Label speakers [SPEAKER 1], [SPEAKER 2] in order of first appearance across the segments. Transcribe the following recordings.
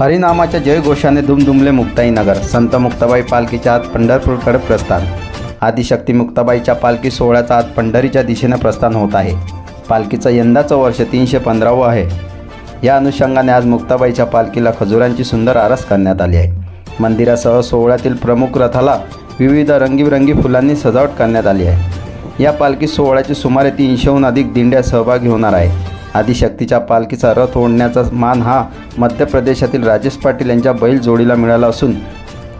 [SPEAKER 1] हरिनामाच्या जयघोषाने दुमदुमले मुक्ताईनगर संत मुक्ताबाई पालखीच्या आत पंढरपूरकडे प्रस्थान. आदिशक्ती मुक्ताबाईच्या पालखी सोहळ्याचा आज पंढरीच्या दिशेने प्रस्थान होत आहे. पालखीचं यंदाचं वर्ष तीनशे पंधरावं आहे. या अनुषंगाने आज मुक्ताबाईच्या पालखीला खजुरांची सुंदर आरस करण्यात आली आहे. मंदिरासह सोहळ्यातील प्रमुख रथाला विविध रंगीबिरंगी फुलांनी सजावट करण्यात आली आहे. या पालखी सोहळ्याची सुमारे तीनशेहून अधिक दिंड्या सहभागी होणार आहे. आदिशक्तीच्या पालखीचा रथ ओढण्याचा मान हा मध्य प्रदेशातील राजेश पाटील यांच्या बैल जोडीला मिळाला असून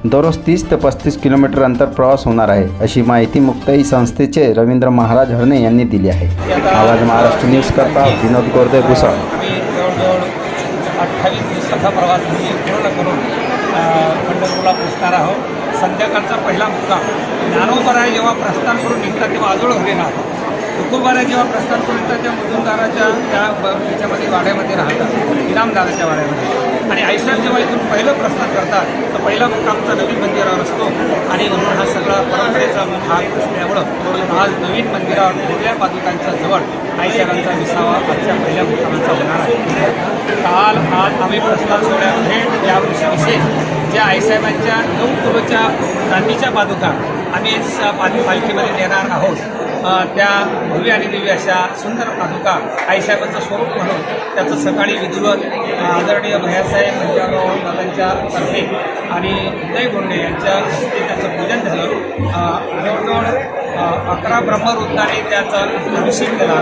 [SPEAKER 1] दररोज तीस ते पस्तीस किलोमीटर अंतर प्रवास होणार आहे अशी माहिती मुक्ताई संस्थेचे रवींद्र महाराज हरणे यांनी दिली आहे. आवाज महाराष्ट्र न्यूज करता विनोद गोरदे भुसाळ
[SPEAKER 2] अठ्ठावीस दिवसाचा प्रवास म्हणजे पूर्ण करून पंढरपूरला पोचणार आहोत. संध्याकाळचा पहिला मुक्काम ज्ञानोबराय जेव्हा प्रस्थान करून निघतात तेव्हा आजोळ होणार तुकोबाराय जेव्हा प्रस्थान करून त्या मुजुमदाराच्या त्या याच्यामध्ये वाड्यामध्ये राहतात इनामदाराच्या वाड्यामध्ये. आणि आयसाहेब जेव्हा इथून पहिलं प्रस्थान करतात तर पहिला मुक्कामचा नवीन मंदिरावर असतो. आणि म्हणून हा सगळा परंपरेचा भाग असल्यामुळं आज नवीन मंदिरावर कुठल्या पादुकांच्या जवळ आईसाहेबांचा विसावा आजच्या पहिल्या मुक्कामाचा होणार आहे. काल आज आम्ही प्रस्थान सोहळ्यामध्ये यावर्षी विशेष ज्या आईसाहेबांच्या नऊ किलोच्या चांदीच्या पादुका आम्ही स- पाल- पालखीमध्ये देणार आहोत. त्या भव्य आणि दिव्य अशा सुंदर पादुका आईसाहेबांचं स्वरूप म्हणून त्याचं सकाळी विधिवत आदरणीय भैयासाहेब मंदिराराव दादांच्या तर्फे आणि उदय बोंडे यांच्या हस्ते त्याचं पूजन झालं. जवळजवळ अकरा ब्रह्मवृत्ताने त्याचा अभिषेक केला.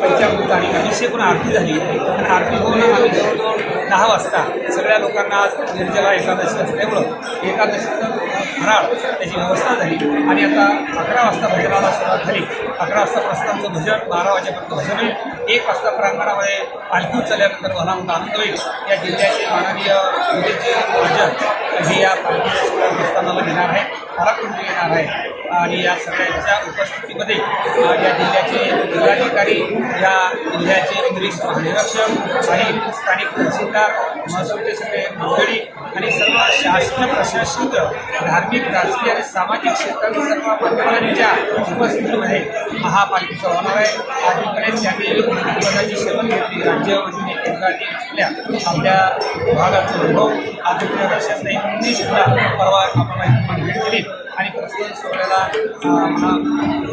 [SPEAKER 2] पंचामृताने अभिषेक होऊन आरती झाली. आणि आरती होऊन आम्ही जवळजवळ दहा वाजता सगळ्या लोकांना आज निर्जला एकादशी असल्यामुळं एकादशीचं फराळ त्याची व्यवस्था झाली. आणि आता अकरा वाजता भजनाला सुरुवात झाली. अकरा वाजता प्रस्थानचं भजन बारा वाजेपर्यंत भजन होईल एक वाजता प्रांगणामध्ये पालखी उचलल्यानंतर मला मोठा आनंद होईल. या जिल्ह्याचे माननीय विजेचे भजन हे या पालखीच्या प्रस्थानाला घेणार आहे पराक्रम येणार आहे आणि या सगळ्यांच्या उपस्थितीमध्ये या जिल्ह्याचे जिल्हाधिकारी या जिल्ह्याचे पोलीस महानिरीक्षक आणि स्थानिक तहसीलदार महसूलचे सगळे मंडळी आणि सर्व शासकीय प्रशासकीय धार्मिक राजकीय आणि सामाजिक क्षेत्रातील सर्व मान्यवरांच्या उपस्थितीमध्ये महापालिका होणार आहे. आधीकडेच त्यांनी पदाची शपथ घेतली. राज्य आणि केंद्राची असलेल्या आपल्या विभागाचा अनुभव आदित्य लक्षात नाही. सुद्धा परवा आपण भेट दिली आणि प्रस्तुत सोहळ्याला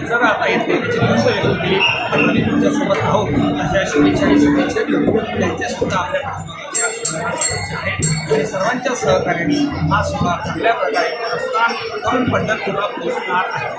[SPEAKER 2] जर आता येते त्याची खंत व्यक्त केली पण आम्ही तुमच्यासोबत आहोत अशा शुभेच्छा आणि शुभेच्छा देऊन त्यांच्यासुद्धा आपल्या आणि सर्वांच्या सहकार्याने हा सोहळा चांगल्या प्रकारे प्रस्थान करून पंढरपूरला पोहोचणार आहे.